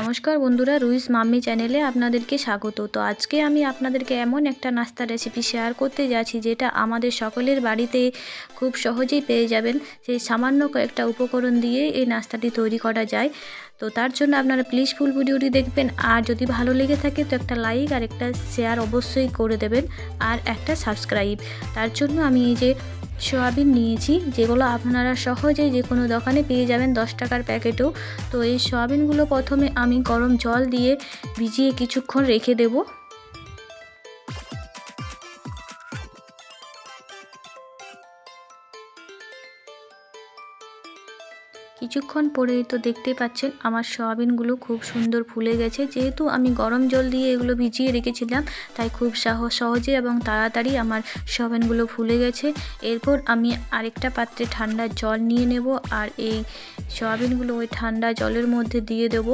নমস্কার বন্ধুরা, Ruiz mummy চ্যানেলে আপনাদেরকে স্বাগত। তো আজকে আমি আপনাদেরকে এমন একটা নাস্তা রেসিপি শেয়ার করতে যাচ্ছি, যেটা আমাদের সকলের বাড়িতে খুব সহজেই পেয়ে যাবেন। সেই সামান্য কয়েকটা উপকরণ দিয়ে এই নাস্তাটি তৈরি করা যায়। তো তার জন্য আপনারা প্লিজ ফুল ভিডিওটি দেখবেন, আর যদি ভালো লেগে থাকে তো একটা লাইক আর একটা শেয়ার অবশ্যই করে দেবেন, আর একটা সাবস্ক্রাইব তার জন্য আমি এই যে সোয়াবিন নিয়েছি, যেগুলো আপনারা সহজেই যে কোনো দোকানে পেয়ে যাবেন দশ টাকার প্যাকেটেও। তো এই সোয়াবিনগুলো প্রথমে আমি গরম জল দিয়ে ভিজিয়ে কিছুক্ষণ রেখে দেবো। কিছুক্ষণ পরেই তো দেখতে পাচ্ছেন আমার সয়াবিনগুলো খুব সুন্দর ফুলে গেছে। যেহেতু আমি গরম জল দিয়ে এগুলো ভিজিয়ে রেখেছিলাম, তাই খুব সহজে এবং তাড়াতাড়ি আমার সয়াবিনগুলো ফুলে গেছে। এরপর আমি আরেকটা পাত্রে ঠান্ডা জল নিয়ে নেব আর এই সয়াবিনগুলো ওই ঠান্ডা জলের মধ্যে দিয়ে দেব।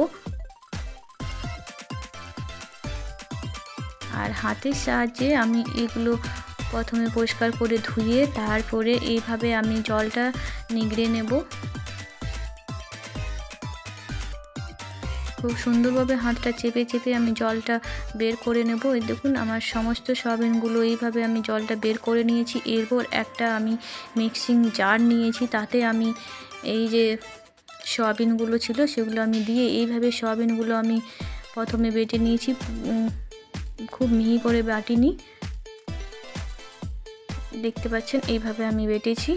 আর হাতের সাহায্যে আমি এগুলো প্রথমে পরিষ্কার করে ধুয়ে তারপরে এইভাবে আমি জলটা নিগড়ে নেব। খুব সুন্দরভাবে হাতটা চেপে চেপে আমি জলটা বের করে নেব। এই দেখুন, আমার সমস্ত সয়াবিনগুলো এইভাবে আমি জলটা বের করে নিয়েছি। এরপর একটা আমি মিক্সিং জার নিয়েছি, তাতে আমি এই যে সয়াবিনগুলো ছিল সেগুলো আমি দিয়ে এইভাবে সয়াবিনগুলো আমি প্রথমে বেটে নিয়েছি। খুব মিহি করে বাটিনি। দেখতে পাচ্ছেন, এইভাবে আমি বেটেছি।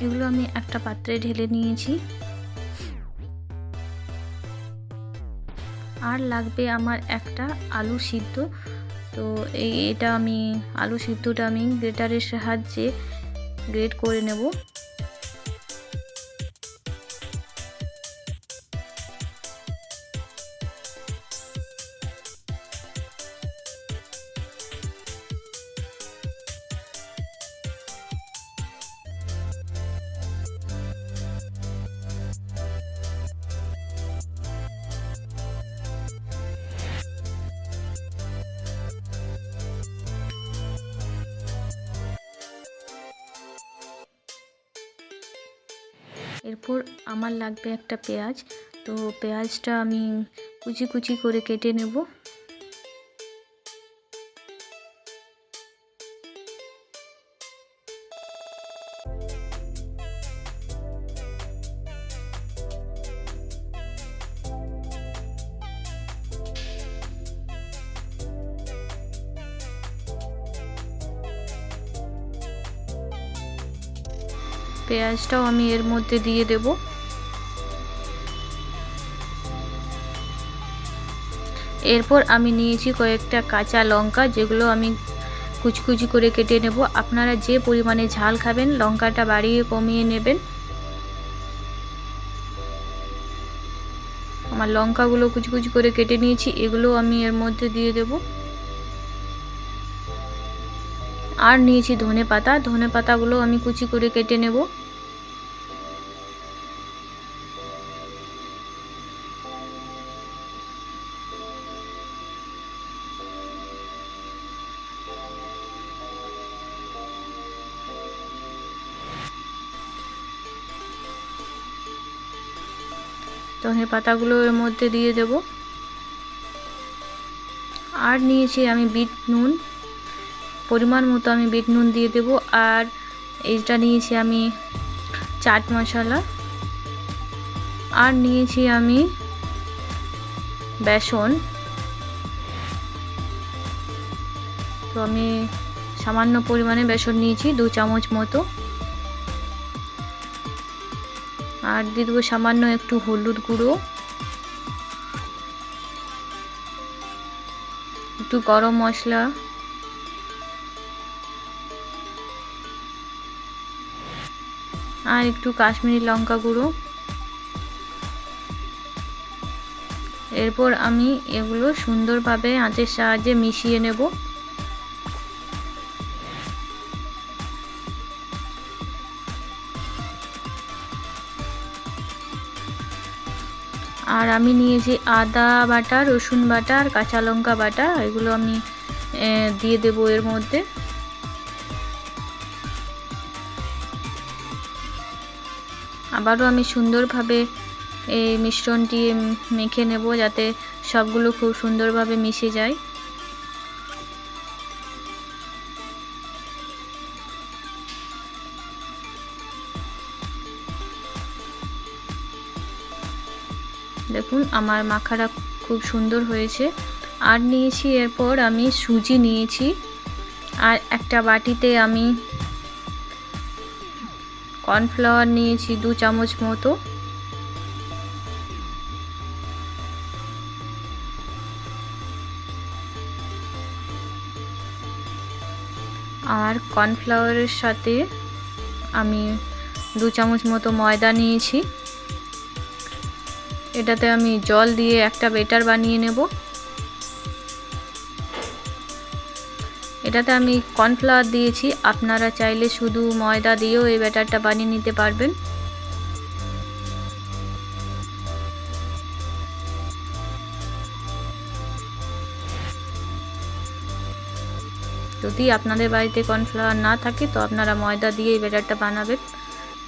এগুলো আমি একটা পাত্রে ঢেলে নিয়েছি। আর লাগবে আমার একটা আলু সিদ্ধ। তো এই এটা আমি, আলু সিদ্ধটা আমি গ্রেটারের সাহায্যে গ্রেট করে নেব। এরপর আমার লাগবে একটা পেঁয়াজ। তো পেঁয়াজটা আমি কুচি কুচি করে কেটে নেব। পেঁয়াজটাও আমি এর মধ্যে দিয়ে দেব। এরপর আমি নিয়েছি কয়েকটা কাঁচা লঙ্কা, যেগুলো আমি কুচকুচি করে কেটে নেব। আপনারা যে পরিমাণে ঝাল খাবেন, লঙ্কাটা বাড়িয়ে কমিয়ে নেবেন। আমার লঙ্কাগুলো কুচকুচি করে কেটে নিয়েছি, এগুলো আমি এর মধ্যে দিয়ে দেব। আর নিয়েছি ধনে পাতা ধনে পাতাগুলো আমি কুচি করে কেটে নেব। ধনে পাতাগুলো এর মধ্যে দিয়ে দেব। আর নিয়েছি আমি বিট নুন। পরিমাণ মতো আমি বিট নুন দিয়ে দেব। আর এইটা নিয়েছি আমি চাট মশলা। আর নিয়েছি আমি বেসন। তো আমি সামান্য পরিমাণে বেসন নিয়েছি, দু চামচ মতো। আর দিয়ে দেবো সামান্য একটু হলুদ গুঁড়ো। একটু গরম মশলা। আর একটু কাশ্মীরি লঙ্কা গুঁড়ো। এরপর আমি এগুলো সুন্দরভাবে আঁচের সাহায্যে মিশিয়ে নেব। আর আমি নিয়েছি আদা বাটা, রসুন বাটা আর কাঁচা লঙ্কা বাটা। এগুলো আমি দিয়ে দেবো এর মধ্যে। আবারও আমি সুন্দরভাবে এই মিশ্রণটি মেখে নেব যাতে সবগুলো খুব সুন্দরভাবে মিশে যায়। দেখুন, আমার মাখাটা খুব সুন্দর হয়েছে। আর নিয়েছি এরপর আমি সুজি নিয়েছি। আর একটা বাটিতে আমি কর্নফ্লাওয়ার নিয়েছি দু চামচ মতো। আর কর্নফ্লাওয়ারের সাথে আমি দু চামচ মতো ময়দা নিয়েছি। এটাতে আমি জল দিয়ে একটা বেটার বানিয়ে নেব। এটাতে আমি কর্নফ্লাওয়ার দিয়েছি, আপনারা চাইলে শুধু ময়দা দিয়েও এই ব্যাটারটা বানিয়ে নিতে পারবেন। যদি আপনাদের বাড়িতে কর্নফ্লাওয়ার না থাকে, তো আপনারা ময়দা দিয়ে এই ব্যাটারটা বানাবেন।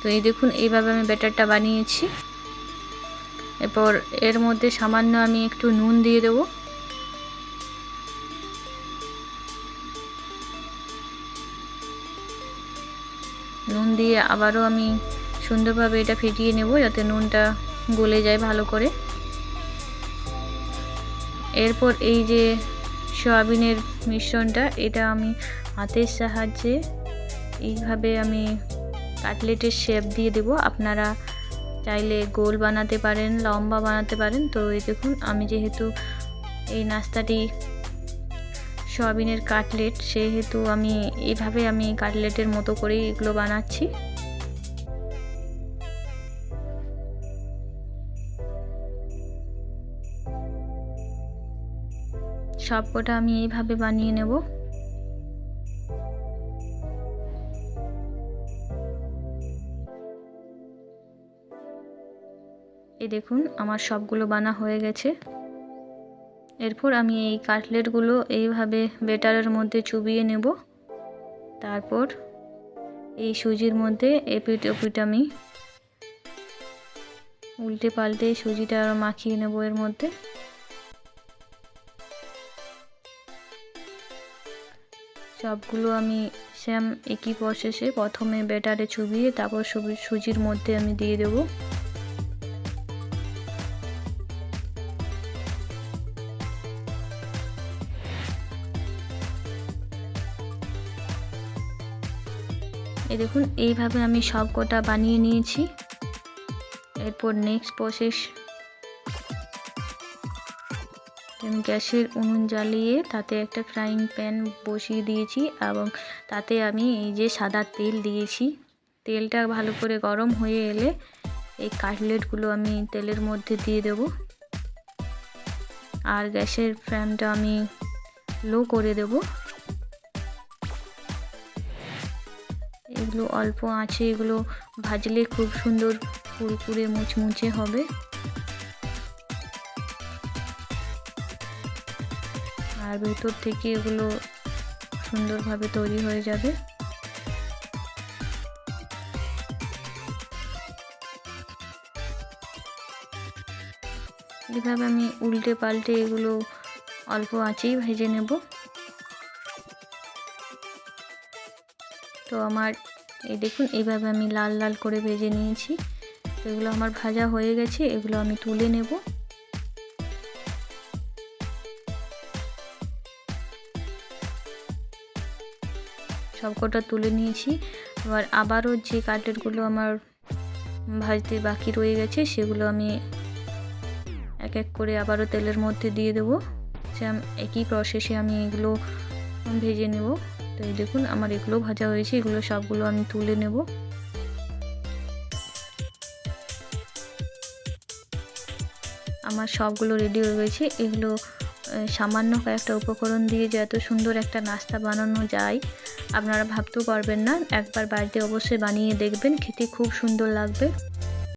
তো এই দেখুন, এইভাবে আমি ব্যাটারটা বানিয়েছি। এরপর এর মধ্যে সামান্য আমি একটু নুন দিয়ে দেব। নুন দিয়ে আবারও আমি সুন্দরভাবে এটা ফেটিয়ে নেব যাতে নুনটা গলে যায় ভালো করে। এরপর এই যে সয়াবিনের মিশ্রণটা, এটা আমি হাতের সাহায্যে এইভাবে আমি কাটলেটের শেপ দিয়ে দেব। আপনারা চাইলে গোল বানাতে পারেন, লম্বা বানাতে পারেন। তো এই দেখুন, আমি যেহেতু এই নাস্তাটি সয়াবিনের কাটলেট, সেহেতু আমি এইভাবে আমি কাটলেটের মতো করেই এগুলো বানাচ্ছি। সবকটা আমি এইভাবে বানিয়ে নেব। এই দেখুন, আমার সবগুলো বানা হয়ে গেছে। এরপর আমি এই কাটলেটগুলো এইভাবে বেটারের মধ্যে চুবিয়ে নেব। তারপর এই সুজির মধ্যে এপিট ওপিট আমি উল্টে পাল্টে সুজিটা আরও মাখিয়ে নেব এর মধ্যে। সবগুলো আমি সেম একই প্রসেসে প্রথমে বেটারে চুবিয়ে, তারপর সুজির মধ্যে আমি দিয়ে দেবো। এই দেখুন, এইভাবে আমি সব কটা বানিয়ে নিয়েছি। এরপর নেক্সট প্রসেস গ্যাসের উনুন জ্বালিয়ে তাতে একটা ফ্রাইং প্যান বসিয়ে দিয়েছি এবং তাতে আমি এই যে সাদা তেল দিয়েছি। তেলটা ভালো করে গরম হয়ে এলে এই কাটলেটগুলো আমি তেলের মধ্যে দিয়ে দেব। আর গ্যাসের ফ্যানটা আমি লো করে দেবো। এগুলো অল্প আছে, এগুলো ভাজলে খুব সুন্দর কুড়কুড়ে মুচমুচে হবে। আর ভেতর থেকে এগুলো সুন্দরভাবে তৈরি হয়ে যাবে। এভাবে আমি উল্টে পাল্টে এগুলো অল্প আঁচেই ভেজে নেব। তো আমার এই দেখুন, এইভাবে আমি লাল লাল করে ভেজে নিয়েছি। তো এগুলো আমার ভাজা হয়ে গেছে, এগুলো আমি তুলে নেব। সবকটা তুলে নিয়েছি। এবার আবারও যে কাটলেটগুলো আমার ভাজতে বাকি রয়ে গেছে, সেগুলো আমি এক এক করে আবারও তেলের মধ্যে দিয়ে দেবো। একই প্রসেসে আমি এগুলো ভেজে নেব। তো এই দেখুন আমার এগুলো ভাজা হয়েছে, এগুলো সবগুলো আমি তুলে নেব। আমার সবগুলো রেডি হয়ে গেছে। এগুলো সামান্য কয়েকটা উপকরণ দিয়ে যে এত সুন্দর একটা নাস্তা বানানো যায়, আপনারা ভাবতেও পারবেন না। একবার বাড়িতে অবশ্যই বানিয়ে দেখবেন, খেতে খুব সুন্দর লাগবে।